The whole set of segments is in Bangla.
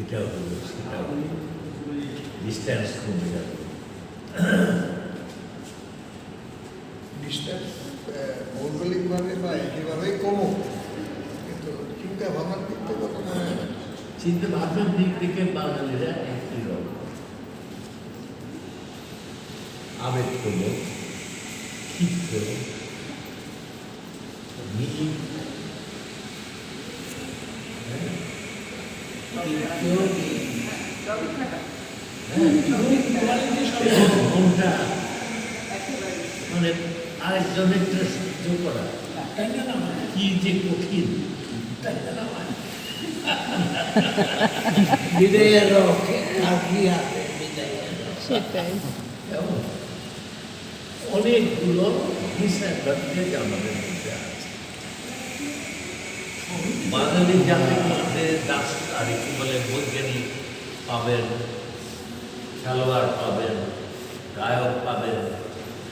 এটা ডিস্ট্যান্স কমে। কিন্তু চিন্তা ভাবনার দিক থেকে। চিন্তা ভাবনার দিক থেকে বাঙালিরা আবেগপ্রবণ ক্ষিপ্ত মনটা মানে আরেকজনের সহ্য করা কি যে কঠিন বিদায়ের রক্ষে আর কি আছে বিদায়ের সেটাই। অনেকগুলো ডিসঅ্যাডভান্টেজ আমাদের মধ্যে আছে। বাঙালি জাতির মধ্যে দাস আর কি বলে বৈজ্ঞানিক পাবেন, খেলোয়াড় পাবেন, গায়ক পাবেন,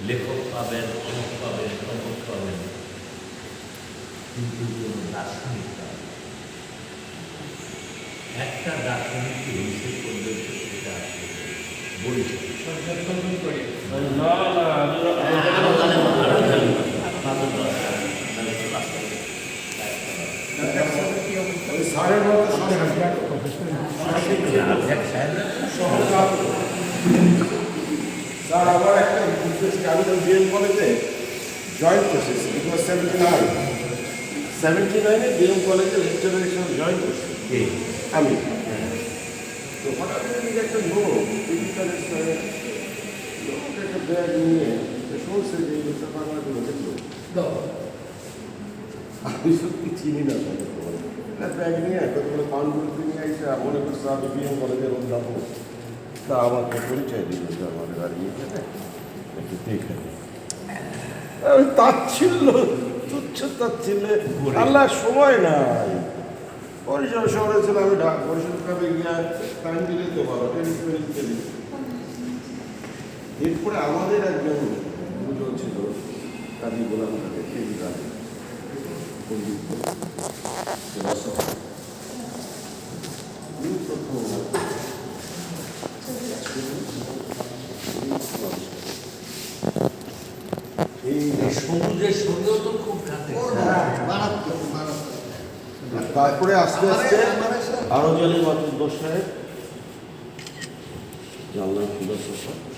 লেখক পাবেন, অমুক পাবেন তমুক পাবেন। কিন্তু কোনো দার্শনিক একটা দার্শনিক হয়েছে পর্যন্ত সেটা বলছে না না স্যার আমার একটা বিজনেস আমি তো বিএম কলেজে জয়েন করছি it was seventy nine seventy নাইনে বিএম কলেজে লেকচারের জয়েন করছি? আমি তো হঠাৎ একটা লোক সঙ্গে লোক একটা ব্যাগ নিয়ে তো শুনছে যে এই লোকটা আমি সত্যি চিনি না একটা ব্যাগ নিয়ে কতগুলো পানগুলোতে নিয়ে এসে মনে করছে আমি বিএম কলেজের অধ্যাপক তা আমাকে পরিচয় দিল যে আমাদের একটু দেখে আমি তাচ্ছিল্য তুচ্ছ তাচ্ছিল্যে আল্লাহ, সময় নাই। বরিশাল শহরে ছিল আমি ঢাকা বরিশাল ক্লাবে গিয়ে টাইম দিলে তো ভালো এরপরে আমাদের একজন দুজন ছিল কাজী গোলাম থাকে কেজি রাজে পণ্ডিত ফিলসফার। উনি প্রথম এই সমুদ্রের সঙ্গেও তো খুব কাছে মারাত্মক মারাত্মক। তারপরে আস্তে আস্তে আরও জনের মাত্র দশ সাহেব জানলাম ফিলসফার